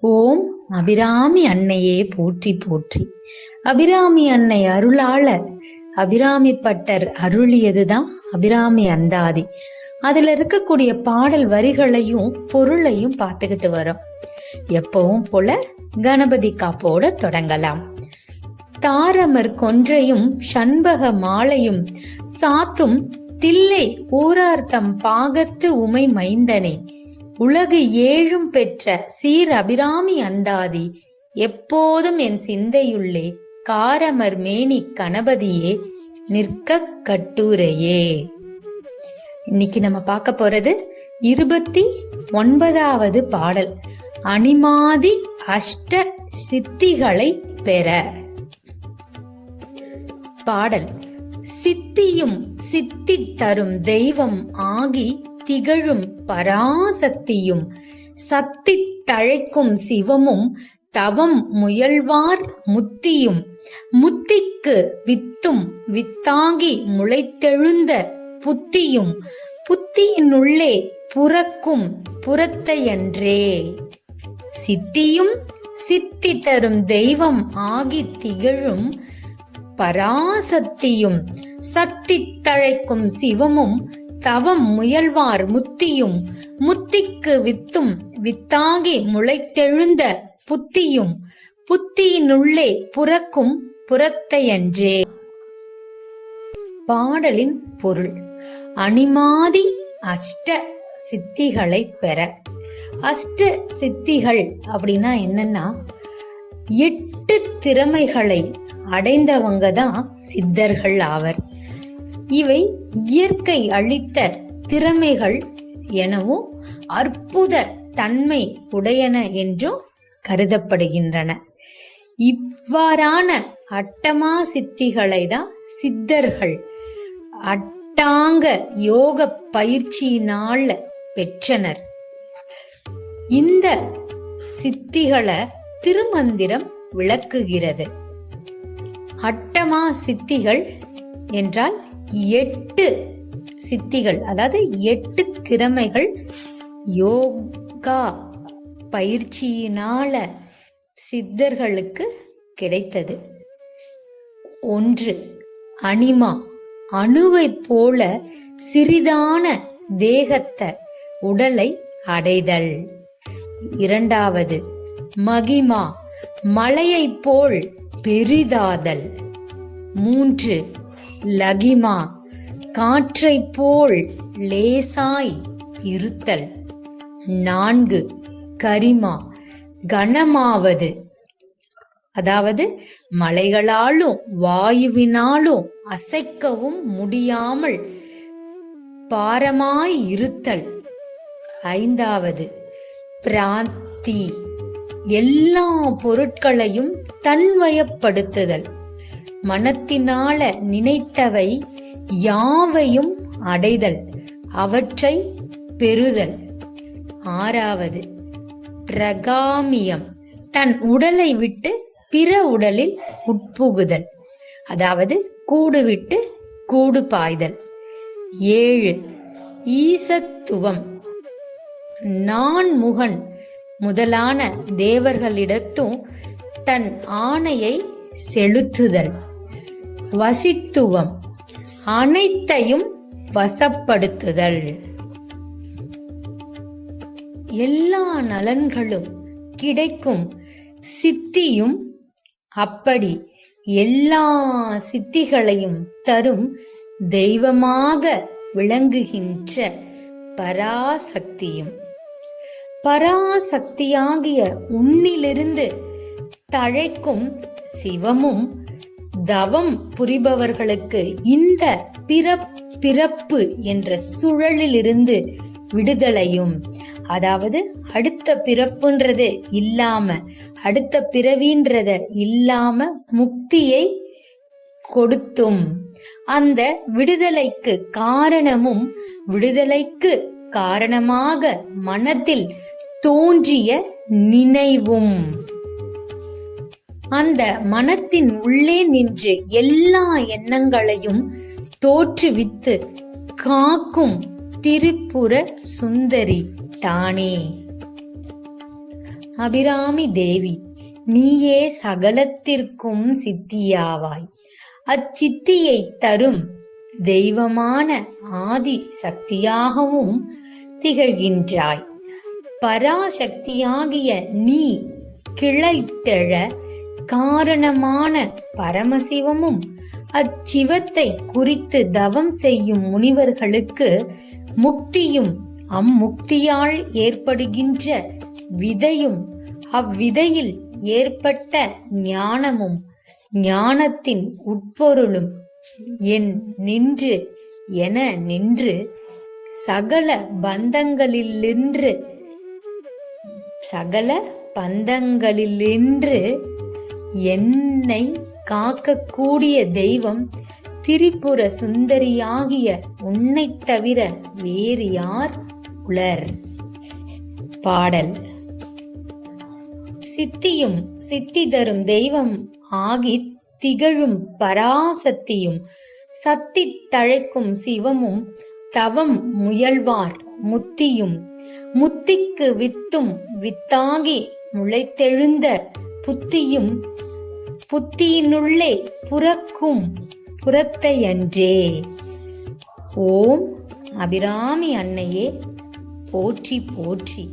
ஓம் அபிராமி அன்னையே போற்றி போற்றி. அபிராமி அன்னை அருளாள அபிராமி பட்டர் அருளியதுதான் அபிராமி அந்தாதி. அதுல இருக்கக்கூடிய பாடல் வரிகளையும் பொருளையும் பார்த்துக்கிட்டு வரோம். எப்பவும் போல கணபதி காப்போட தொடங்கலாம். தாரமர் கொன்றையும் சண்பக மாலையும் சாத்தும் தில்லை ஊரார்த்தம் பாகத்து உமை மைந்தனே. உலகு ஏழும் பெற்ற சீர் அபிராமி அந்தாதி எப்போதும் என் சிந்தையுள்ளே காரமர் மேனி கணபதியே நிற்க கட்டுரையே. இன்னைக்கு நம்ம பார்க்க போறது இருபத்தி ஒன்பதாவது பாடல் அனிமாதி அஷ்ட சித்திகளை பெற. பாடல் சித்தியும் சித்தி தரும் தெய்வம் ஆகி திகழும் பராசக்தியும் சத்தி தழைக்கும் சிவமும் தவம் முயல்வார் முத்தியும் முத்திக்கு வித்தும் வித்தாகி முளைத்தெழுந்த புத்தியும் புத்தியினுள்ளே புறக்கும் புறத்தையன்றே. சித்தியும் சித்தி தரும் தெய்வம் ஆகி திகழும் பராசக்தியும் சத்தி தழைக்கும் சிவமும் தவம் முயல்வார் முத்தியும் முத்திக்கு வித்தும் வித்தாகி முளைத்தெழுந்த புத்தியும் புத்தியினுள்ளே புறக்கும் புறத்தையன்றே. பாடலின் பொருள் அனிமாதி அஷ்ட சித்திகளை பெற. அஷ்ட சித்திகள் அப்படின்னா என்னன்னா எட்டு திறமைகளை அடைந்தவங்க தான் சித்தர்கள் ஆவர். இவை இயற்கை அளித்த திறமைகள் எனவும் அற்புத தன்மை உடையன என்றும் கருதப்படுகின்றன. இவ்வாறான அட்டமா சித்திகளை தான் சித்தர்கள் அட்டாங்க யோக பயிற்சியினால் பெற்றனர். இந்த சித்திகளை திருமந்திரம் விளக்குகிறது. அட்டமா சித்திகள் என்றால் எட்டு சித்திகள் அதாவது எட்டு திறமைகள் யோகா பயிற்சியினால சித்தர்களுக்கு கிடைத்தது. ஒன்று அனிமா. அணுவை போல சிறிதான தேகத்தை உடலை அடைதல். இரண்டாவது மகிமா. மலையைப் போல் பெரிதாதல். மூன்று லகிமா காற்றைப் போல் லேசாய் இருத்தல். நான்கு கரிமா கனமாவது. அதாவது மலைகளாலும் வாயுவினாலும் அசைக்கவும் முடியாமல் பாரமாய் இருத்தல். ஐந்தாவது பிராந்தி. எல்லா பொருட்களையும் தன்வயப்படுத்துதல். மனத்தினால நினைத்தவை யாவையும் அடைதல் அவற்றை பெறுதல். ஆறாவது பிரகாமியம் தன் உடலை விட்டு பிற உடலில் உட்புகுதல் அதாவது கூடு விட்டு கூடு பாய்தல். ஏழு ஈசத்துவம் நான் முகன் முதலான தேவர்களிடத்தும் தன் ஆணையை செலுத்துதல். வசித்துவம் அனைத்தையும் வசப்படுத்துதல். எல்லா நலன்களும் கிடைக்கும். சித்தியும் அப்படி எல்லா சித்திகளையும் தரும் தெய்வமாக விளங்குகின்ற பராசக்தியும். பராசக்தியாகிய உன்னிலிருந்து தழைக்கும் சிவமும் தவம் புரிபவர்களுக்கு இந்த பிறப்பு என்ற சுழலிலிருந்து விடுதலையும். அதாவது அடுத்த பிறப்புன்றது இல்லாம அடுத்த பிறவின்றத இல்லாம முக்தியை கொடுத்தும். அந்த விடுதலைக்கு காரணமும் விடுதலைக்கு காரணமாக மனத்தில் தோன்றிய நினைவும். அந்த மனத்தின் உள்ளே நின்று எல்லா எண்ணங்களையும் தோற்றுவித்து காக்கும் திரிபுர சுந்தரி தானே. அபிராமி தேவி நீயே சகலத்திற்கும் சித்தியாவாய். அச்சித்தியை தரும் தெய்வமான ஆதி சக்தியாகவும் திகழ்கின்றாய். பராசக்தியாகிய நீ கிளைத்தெழ காரணமான பரமசிவமும் அச்சிவத்தை குறித்து தவம் செய்யும் முனிவர்களுக்கு முக்தியும் அம்முக்தியால் ஏற்படுகின்ற விதையும் அவ்விதையில் ஏற்பட்ட ஞானமும் ஞானத்தின் உட்பொருளும் என் நின்று என நின்று சகல பந்தங்களிலின்று சகல பந்தங்களிலின்று என்னை காக்கக்கூடிய தெய்வம் திரிபுர சுந்தரியாகிய உன்னைத் தவிர வேறு யார் உளர்? பாடல். சித்தியும் சித்தி தரும் தெய்வம் ஆகி திகழும் பராசக்தியும் சத்தி தழைக்கும் சிவமும் தவம் முயல்வார் முத்தியும். முத்திக்கு வித்தும் வித்தாகி முளைத்தெழுந்த புத்தியும் புத்தியினுள்ளே புறக்கும் புறத்தையன்றே. ஓம் அபிராமி அன்னையே போற்றி போற்றி.